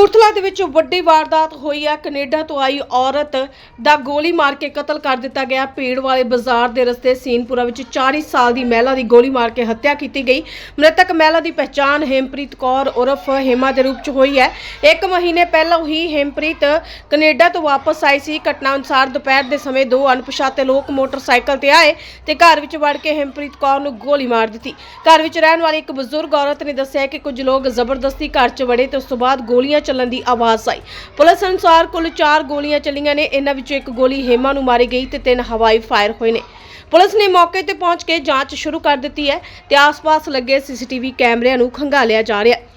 ਕਪੂਰਥਲਾ ਦੇ ਵਿੱਚ ਵੱਡੀ ਵਾਰਦਾਤ ਹੋਈ ਹੈ। ਕੈਨੇਡਾ ਤੋਂ ਆਈ ਔਰਤ ਦਾ ਗੋਲੀ ਮਾਰ ਕੇ ਕਤਲ ਕਰ ਦਿੱਤਾ ਗਿਆ। ਭੀੜ ਵਾਲੇ ਬਾਜ਼ਾਰ ਦੇ ਰਸਤੇ ਸੀਨਪੁਰਾ ਵਿੱਚ 40 ਸਾਲ ਦੀ ਮਹਿਲਾ ਦੀ ਗੋਲੀ ਮਾਰ ਕੇ ਹੱਤਿਆ ਕੀਤੀ ਗਈ। ਮ੍ਰਿਤਕ ਮਹਿਲਾ ਦੀ ਪਛਾਣ ਹੇਮਪ੍ਰੀਤ ਕੌਰ ਉਰਫ ਹੇਮਾ ਦੇ ਰੂਪ ਚ ਹੋਈ ਹੈ। ਇੱਕ ਮਹੀਨੇ ਪਹਿਲਾਂ ਹੀ ਹੇਮਪ੍ਰੀਤ ਕੈਨੇਡਾ ਤੋਂ ਵਾਪਸ ਆਈ ਸੀ। ਘਟਨਾ ਅਨੁਸਾਰ ਦੁਪਹਿਰ ਦੇ ਸਮੇਂ ਦੋ ਅਣਪਛਾਤੇ ਲੋਕ ਮੋਟਰਸਾਈਕਲ ਤੇ ਆਏ ਤੇ ਘਰ ਵਿੱਚ ਵੜ ਕੇ ਹੇਮਪ੍ਰੀਤ ਕੌਰ ਨੂੰ ਗੋਲੀ ਮਾਰ ਦਿੱਤੀ। ਘਰ ਵਿੱਚ ਰਹਿਣ ਵਾਲੀ ਇੱਕ ਬਜ਼ੁਰਗ ਔਰਤ ਨੇ ਦੱਸਿਆ ਕਿ ਕੁਝ ਲੋਕ ਜ਼ਬਰਦਸਤੀ ਘਰ 'ਚ ਵੜੇ ਤੇ ਉਸ ਤੋਂ ਬਾਅਦ ਗੋਲੀਆਂ ਚੱਲਣ ਦੀ ਆਵਾਜ਼ ਆਈ। ਪੁਲਿਸ ਅਨੁਸਾਰ ਕੁੱਲ 4 ਗੋਲੀਆਂ ਚੱਲੀਆਂ ਨੇ। ਇਹਨਾਂ ਵਿੱਚੋਂ ਇੱਕ ਗੋਲੀ ਹੇਮਾ ਨੂੰ ਮਾਰੀ ਗਈ ਤੇ ਤਿੰਨ ਹਵਾਈ ਫਾਇਰ ਹੋਏ ਨੇ। ਪੁਲਿਸ ਨੇ ਮੌਕੇ ਤੇ ਪਹੁੰਚ ਕੇ ਜਾਂਚ ਸ਼ੁਰੂ ਕਰ ਦਿੱਤੀ ਹੈ ਤੇ ਆਸ-ਪਾਸ ਲੱਗੇ ਸੀਸੀਟੀਵੀ ਕੈਮਰਿਆਂ ਨੂੰ ਖੰਗਾਲਿਆ ਜਾ ਰਿਹਾ ਹੈ।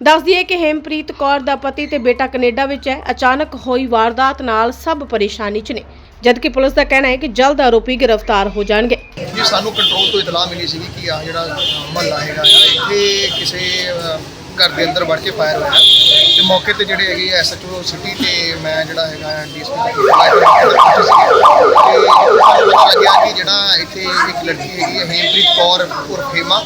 ਦੱਸ ਦਈਏ ਕਿ ਹੇਮਪ੍ਰੀਤ ਕੌਰ ਦਾ ਪਤੀ ਤੇ ਬੇਟਾ ਕੈਨੇਡਾ ਵਿੱਚ ਹੈ। ਅਚਾਨਕ ਹੋਈ ਵਾਰਦਾਤ ਨਾਲ ਸਭ ਪਰੇਸ਼ਾਨੀ 'ਚ ਨੇ। ਜਦਕਿ ਪੁਲਿਸ ਦਾ ਕਹਿਣਾ ਹੈ ਕਿ ਜਲਦ ਆਰੋਪੀ ਗ੍ਰਿਫਤਾਰ ਹੋ ਜਾਣਗੇ। ਜੀ ਸਾਨੂੰ ਕੰਟਰੋਲ ਤੋਂ ਇਤਲਾਹ ਮਿਲੀ ਸੀਗੀ ਕਿ ਆ ਜਿਹੜਾ ਮਹੱਲਾ ਹੈਗਾ ਆ ਇੱਥੇ ਕਿਸੇ ਅ, ਘਰ ਦੇ ਅੰਦਰ ਵੜ ਕੇ ਫਾਇਰ ਹੋਇਆ। ਤੇ ਮੌਕੇ ਤੇ ਜਿਹੜੇ ਹੈਗੇ ਐਸਐਚਓ ਸਿਟੀ ਤੇ ਮੈਂ ਜਿਹੜਾ ਹੈਗਾ ਡੀਐਸਪੀ ਤੇ ਸਾਨੂੰ ਪਤਾ ਲੱਗਿਆ ਕਿ ਜਿਹੜਾ ਇੱਥੇ ਇੱਕ ਲੜਕੀ ਹੈਗੀ ਹੈ ਹੇਮਪ੍ਰੀਤ ਕੌਰ ਉਰਫ ਹੇਮਾ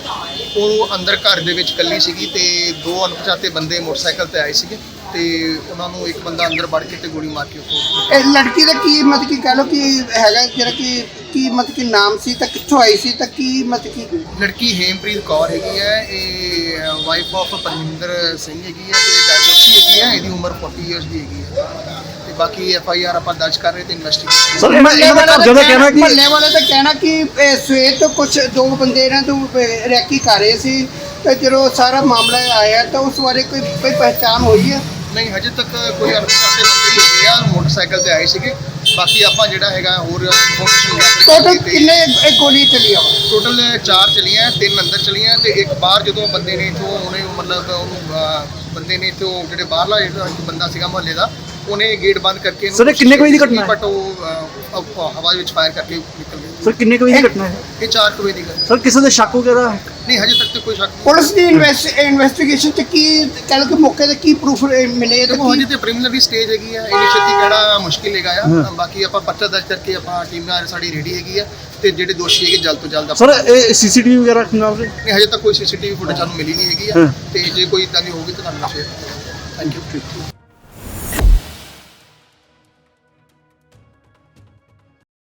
ਉਹ ਅੰਦਰ ਘਰ ਦੇ ਵਿੱਚ ਇਕੱਲੀ ਸੀਗੀ ਤੇ ਦੋ ਅਣਪਛਾਤੇ ਬੰਦੇ ਮੋਟਰਸਾਈਕਲ ਤੇ ਆਏ ਸੀਗੇ ਤੇ ਉਹਨਾਂ ਨੂੰ ਇੱਕ ਬੰਦਾ ਅੰਦਰ ਵੜ ਕੇ ਤੇ ਗੋਲੀ ਮਾਰ ਕੇ ਉੱਥੋਂ ਇਹ ਲੜਕੀ ਦਾ ਕੀ ਮਤਲਬ ਕੀ ਕਹਿ ਲੋ ਕਿ ਹੈਗਾ ਜਿਹੜਾ ਕਿ ਕੀ ਮਤਲਬ ਕੀ ਨਾਮ ਸੀ ਤਾਂ ਕਿੱਥੋਂ ਆਈ ਸੀ ਤਾਂ ਕੀ ਮਤਲਬ ਕੀ ਲੜਕੀ ਹੇਮਪ੍ਰੀਤ ਕੌਰ ਹੈਗੀ ਹੈ ਇਹ ਵਾਈਫ ਆਫ ਪਰਮਿੰਦਰ ਸਿੰਘ ਹੈਗੀ ਹੈ ਤੇ ਡਾਇਵੋਰਸੀ ਹੈਗੀ ਹੈ ਇਹਦੀ ਉਮਰ 40 ਇਅਰਸ ਦੀ ਹੈਗੀ ਹੈ। ਤੇ ਬਾਕੀ ਐਫ ਆਈ ਆਰ ਆਪਾਂ ਦਰਜ ਕਰ ਰਹੇ ਤੇ ਇਨਵੈਸਟੀਗੇਸ਼ਨ ਸਰ ਇਹਨਾਂ ਇਹਨਾਂ ਦਾ ਘਰਦਿਆਂ ਦਾ ਕਹਿਣਾ ਕਿ ਮਹੱਲੇ ਵਾਲੇ ਦਾ ਕਹਿਣਾ ਕਿ ਇਹ ਸਵੇਰ ਤੋਂ ਕੁਝ ਦੋ ਬੰਦੇ ਇਹਨਾਂ ਤੋਂ ਅਹ, ਰੈਕੀ ਕਰ ਰਹੇ ਸੀ। ਤੇ ਜਦੋਂ ਸਾਰਾ ਮਾਮਲਾ ਆਇਆ ਤਾਂ ਉਸ ਬਾਰੇ ਕੋਈ ਕੋਈ ਪਹਿਚਾਣ ਹੋਈ ਹੈ? ਨਹੀਂ ਹਜੇ ਤੱਕ ਕੋਈ ਅਣਪਛਾਤੇ ਬੰਦੇ ਹੀ ਹੈਗੇ ਆ। ਮੋਟਰਸਾਈਕਲ ਤੇ ਆਏ ਸੀਗੇ। ਬਾਕੀ ਆਪਾਂ ਜਿਹੜਾ ਹੈਗਾ ਹੋਰ ਇਨਫੋਰਮੇਸ਼ਨ ਟੋਟਲ ਕਿੰਨੇ ਇਹ ਗੋਲੀ ਚੱਲੀ ਆ ਟੋਟਲ 4 ਚਲੀਆਂ ਤਿੰਨ ਅੰਦਰ ਚਲੀਆਂ ਤੇ ਇੱਕ ਬਾਹਰ ਜਦੋਂ ਬੰਦੇ ਨੇ ਇਥੋਂ ਉਹਨੇ ਮਤਲਬ ਉਹਨੂੰ ਅਹ, ਬੰਦੇ ਨੇ ਇਥੋਂ ਜਿਹੜੇ ਬਾਹਰਲਾ ਜਿਹੜਾ ਇੱਕ ਬੰਦਾ ਸੀਗਾ ਮੁਹੱਲੇ ਦਾ ਉਹਨੇ ਗੇਟ ਬੰਦ ਕਰਕੇ ਇਹਨੂੰ Sir, ਇਹ ਕਿੰਨੇ ਕੁ ਵਜੇ ਦੀ ਘਟਨਾ ਹੈ? ਬਟ ਉਹ ਅਹ, ਅਹ, ਹਵਾ ਵਿੱਚ ਫਾਇਰ ਕਰਕੇ ਨਿਕਲ ਗਏ। ਸਰ ਕਿੰਨੇ ਕੁ ਵਜੇ ਦੀ ਘਟਨਾ ਹੈ? ਇਹ 4 ਵਜੇ ਦੀ ਗੱਲ ਹੈ। ਸਰ ਕਿਸੇ ਦੇ ਸ਼ੱਕ ਵਗੈਰਾ? ਨਹੀਂ ਹਜੇ ਤੱਕ ਤੇ ਕੋਈ ਸ਼ੱਕ ਨਹੀਂ। ਪੁਲਿਸ ਦੀ ਇਨਵੈਸਟੀਗੇਸ਼ਨ ਚ ਕੀ ਕਹਿ ਲੋ ਕਿ ਮੌਕੇ ਤੇ ਕੀ ਪ੍ਰੂਫ ਮਿਲੇ ਤੇ ਦੇਖੋ ਹਜੇ ਕੀ ਤੇ ਪ੍ਰੀਲਿਮਿਨਰੀ ਸਟੇਜ ਹੈਗੀ ਆ। ਇੰਨੀ ਛੇਤੀ ਕਿਹੜਾ ਮੁਸ਼ਕਿਲ ਹੈਗਾ ਆ। ਹਾਂ। ਬਾਕੀ ਆਪਾਂ ਪਰਚਾ ਦਰਜ ਕਰਕੇ ਆਪਾਂ ਟੀਮ ਨਾਲ ਸਾਡੀ ਰੈਡੀ ਹੈਗੀ ਆ ਤੇ ਜਿਹੜੇ ਦੋਸ਼ੀ ਹੈਗੇ ਜਲਦ ਤੋਂ ਜਲਦ ਆਪਾਂ ਸਰ ਇਹ ਸੀਸੀਟੀਵੀ ਵਗੈਰਾ ਖੰਗਾਲ ਰਹੇ ਨਹੀਂ ਹਜੇ ਤੱਕ ਕੋਈ ਸੀਸੀਟੀਵੀ ਫੁਟੇਜ ਸਾਨੂੰ ਮਿਲੀ ਨਹੀਂ ਹੈਗੀ ਆ। ਹਾਂ। ਤੇ ਜੇ ਕੋਈ ਇਦਾਂ ਦੀ ਹੋਊਗੀ ਤਾਂ ਤੁਹਾਨੂੰ ਸ਼ੇਅਰ ਥੈਂਕ ਯੂ